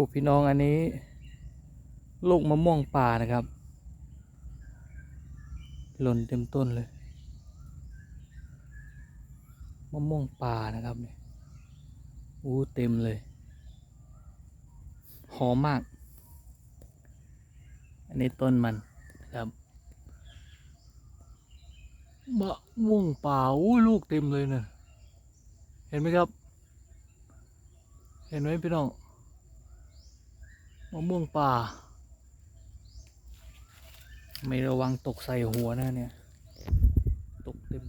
อ้พี่น้องอันนี้ ลูกมะม่วงป่านะครับ หล่นเต็มต้นเลย มะม่วงป่านะครับเนี่ยอู้เต็มเลย หอมมาก อันนี้ต้นมันนะครับมะม่วงป่าอู้ลูกเต็มเลยเนี่ยเห็นไหมครับ เห็นไหมพี่น้อง มะม่วงป่า ไม่ระวังตกใส่หัวนะเนี่ย ตกเต็ม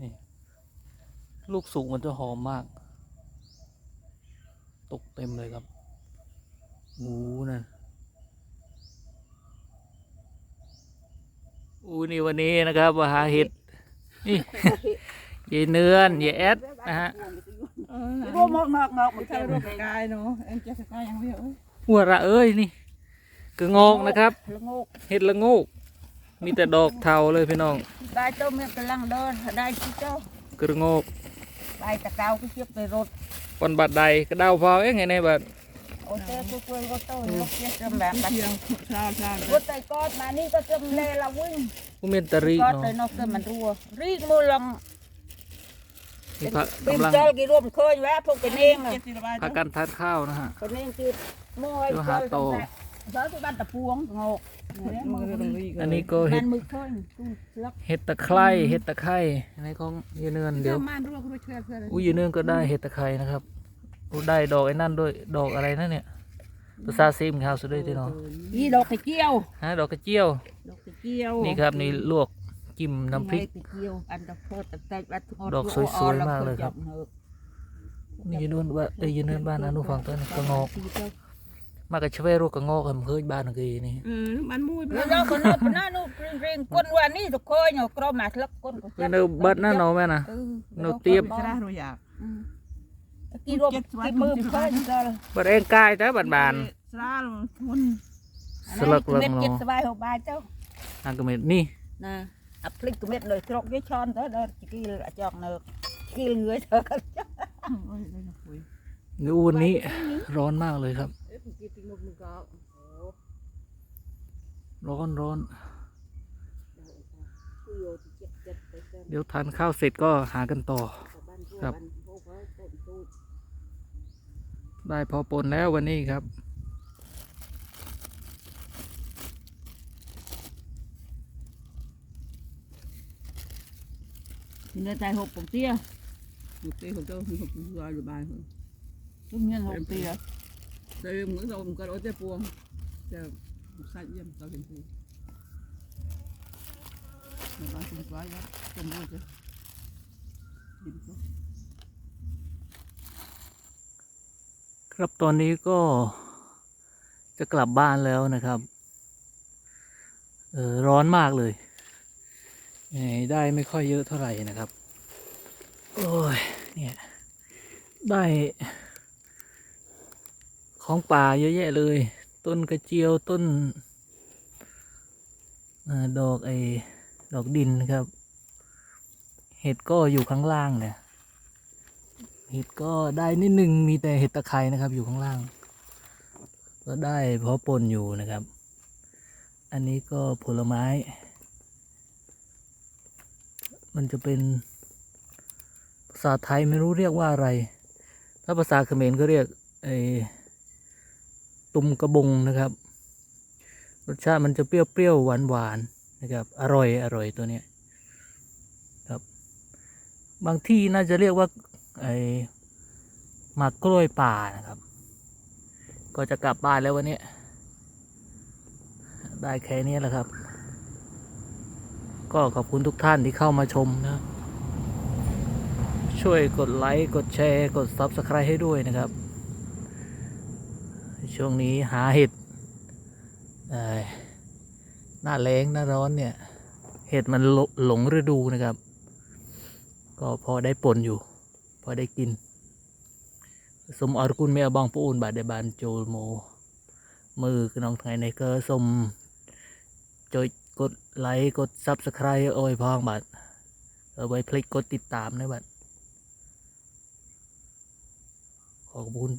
นี่ ลูกสุกมันจะหอมมาก ตกเต็มเลยครับโอ้นั่นอู้นี่วันนี้นะครับมาหาเห็ด นี่ยายเนือนยายแอดนะฮะ ร่วมมากๆๆมันใช่แค่รูปกายเนาะเอ็งจะสกายอย่างเดียวเอ้ยหัวระเอ้ยนี่กระงอกนะครับละโงกเห็ดละโงกมีแต่ดอกเทาเลยพี่น้องได้เจ้าเมียกำลังเดินได้ที่เจ้ากระงอกไปตะเกาก็เทียบไปรถวันบัดใดกระเดาพอเอ้ยไงในบัดโอเต้ก็คุยก็โต้ยกเทียบจำแบบเพียงชาชารถไต่กอดมานี่ก็จำเลยละวิ่งผู้เมนตะรีกอดเนาะไปนอกเกินมันรัวรีกมูลังนี่ พระบิมกำลังเจอกี่รวมเคยแวะพวกเป็นเองเจ็ดสิบใบพากันทานข้าวนะฮะเป็นเองคือมอยเดี๋ยวหาโตเจอที่บ้านตะพวงงอกมันก็ต้องรีกอันนี้ก็เห็มัดนมือเคยตู้เสือกเห็ดตะไคร้เห็ดตะไคร้อันนี้ของยายเนือนเดี๋ยวม่านรั่วก็รู้เชื่อเพื่อนอุ้ยยายเนือนก็ได้เห็ดตะไคร้นะครับอู้ได้ดอกไอ้นั่นด้วยดอกอะไรนั่นเนี่ยภาษาซีมข้าวสุดเลยที่เนาะนี่ดอกกระเจียวฮะดอกกระเจียวดอกกระเจียวนี่ครับนี่ลวก จิ้มน้ำพริกกระเจียวอันดอกโพดตะแตกบัดทุดอกสวยๆมากเลยครับ นี่ยายเนือนว่าเอ้ยยายเนือนบ้านอนุฟังตัวนี้กระงอกมากับชเวรุกกระงอกกันเคยบ้านกี่นี่เออมันมุ้ยแล้วคนนั้นคนนั้นนู่นเร่งๆคนวันนี้ทุกคนเนาะกรอมาทลักคนก็เป็นเนอบัดนั่นเนาะแม่น่ะเออโนเตรียมกระรู้อยากกี่รวมกี่มือเคยก็บัดเองกายแต่บัดบานสาลมันสลักเลิงเม็ดเนาะเจ็ดสบายหกบาทเจ้าทางกระเม็ดนี่นะ อัพลิกเม็ดเลยตรกยี่ช้อนเด้อเด้อกี่จอกเนอกี่เหลือเธอกันโอ้ยเลยนะคุยนี่วันนี้ร้อนมากเลยครับเอ๊ะกี่ติงมุกมึงก็ร้อนร้อน เดี๋ยวทานข้าวเสร็จก็หากันต่อ ครับ ได้พอปนแล้ววันนี้ครับ ที่เนื้อใจหกผมเตี้ย một tí hộp đâu hộp rồi rồi bài thôi ทุกเงินหกเตี้ย đây muốn đâu một cái đối tiếp buông chờ một sai yếm tao hiện thì mà ba xin quá đó cầm mua chứ Nhìn có. ครับตอนนี้ก็จะกลับบ้านแล้วนะครับ เออร้อนมากเลยเอ่อ ได้ไม่ค่อยเยอะเท่าไหร่นะครับ โอ้ย เนี่ย ได้ ของป่าเยอะแยะเลย ต้นกระเจียวต้นอดอกไอ้ดอกดินครับ เห็ดก็อยู่ข้างล่างเนี่ยเห็ดก็ได้นิดนึงมีแต่เห็ดตะไคร้นะครับ อยู่ข้างล่าง ก็ได้เพราะปนอยู่นะครับ อันนี้ก็ผลไม้ มันจะเป็นภาษาไทยไม่รู้เรียกว่าอะไร ถ้าภาษาเขมรก็เรียกไอ้ตุ่มกระบงนะครับ รสชาติมันจะเปรี้ยวๆหวานๆนะครับ อร่อยอร่อยตัวเนี้ยครับ บางที่น่าจะเรียกว่าไอ้หมากกล้วยป่านะครับ ก็จะกลับบ้านแล้ววันนี้ ได้แค่นี้แหละครับ ก็ขอบคุณทุกท่านที่เข้ามาชมนะ ช่วยกดไลค์กดแชร์กด Subscribe ให้ด้วยนะครับ ช่วงนี้หาเห็ดเอ่อหน้าแล้งหน้าร้อนเนี่ย เห็ดมันหลลงฤดูนะครับ ก็พอได้ปนอยู่ พอได้กิน สมอรกุลเมียบองปูนบาดได้บานโจลโม มือคือน้องไงในก็สมจอย กดไลค์กดซับสไครต์โอ้ยพองบัดเอาไว้พลิกกดติดตามนะบัดขอขอบคุณ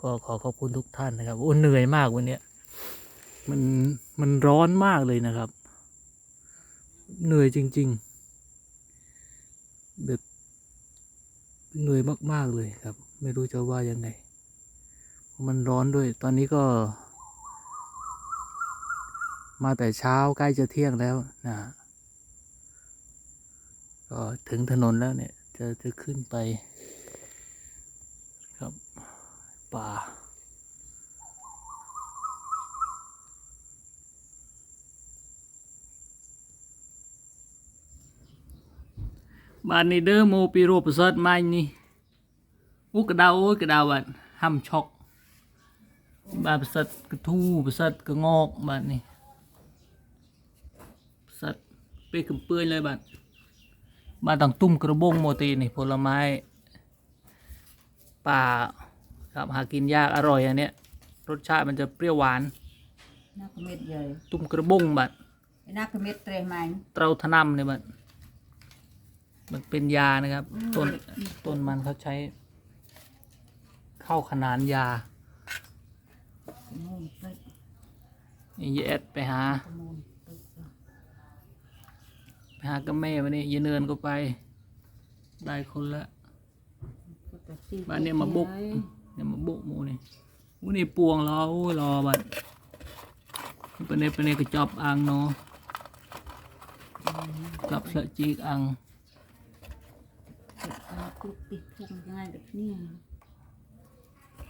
ก็ขอขอบคุณทุกท่านนะครับอุ่นเหนื่อยมากวันนี้มันมันร้อนมากเลยนะครับ เหนื่อยจริง ๆ แบบเหนื่อยมาก ๆ เลยครับ ไม่รู้จะว่ายังไง มันร้อนด้วย ตอนนี้ก็ มาแต่เช้าใกล้จะเที่ยงแล้วนะ ก็ถึงถนนแล้วเนี่ย จะจะขึ้นไป ครับ ป่า บ้านนี้เด้อโมปีโรประเสริฐมานี่อุกระดาวอ้ยกระดาวบัดห้ำช็อกบ้านประเสริฐกระทู้ประเสริฐกระงอกบ้านนี้ เป้กำเปื่อยเลยบ้านบ้านต่างตุ้มกระบงโมตีนี่ผลไม้ป่าครับหากินยากอร่อยอันเนี้ยรสชาติมันจะเปรี้ยวหวาน นักเม็ดใหญ่ตุ้มกระบงบัดนักเม็ดเตรมันเตราทนำเนี่ยมันมันเป็นยานะครับต้นต้นมันเขาใช้ เข้าขนานยามูนตึกนี่ยายแอดไปหามูนตึกไป หากับแม่วันนี้ยายเนินก็ไป ได้คนละ บ้านเนี่ยมาบุก เนี่ยมาบุกหมูนี่หมูนี่ปวงรอโอ้ยรอบัดเป็นเนเป็นเนกระจอบอ่างเนาะจอบเสะจีกอ่างตุกติดพุงยังไงแบบนี้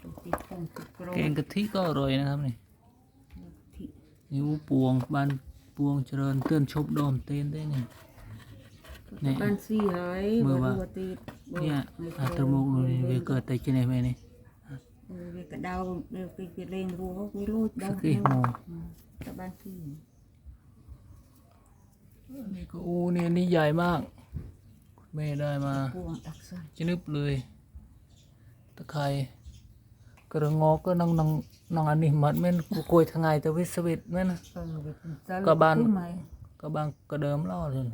ตุกติดพุงตุกโกรแกงกะทิก็อร่อยนะครับนี่ที่นิ้วปวงบ้าน ปวงเจริญเตือนชบดอมเต้นได้นี่นี่บ้านซี่เฮ้ยมือว่า บ่ติดบ่เนี่ยอาตมุกนี่เวเกิดแต่กินไหนไหมนี่เออเวกระดาวเวกไปเร่งรัวไม่รู้ดาสัวกกี่โมงแต่บ้านซี่นี่ก็อูเนี่ยนี่ใหญ่มากแม่ได้มาพวงตักใส่จะนึบเลย ตะไคร้ กระงอกก็นังนังนังอันนี้มัดแม่นกูโกยทางไงแต่วิสวิตแม่นนะเออเวกเซลก็บ้านขึ้ไหมก็บางก็เดิมเล่าเลย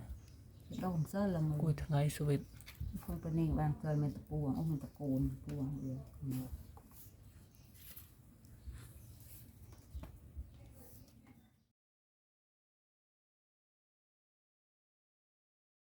โดนเซลละมือโกยทางไงสวิตคงเป็นนี่บ้านเซลมัน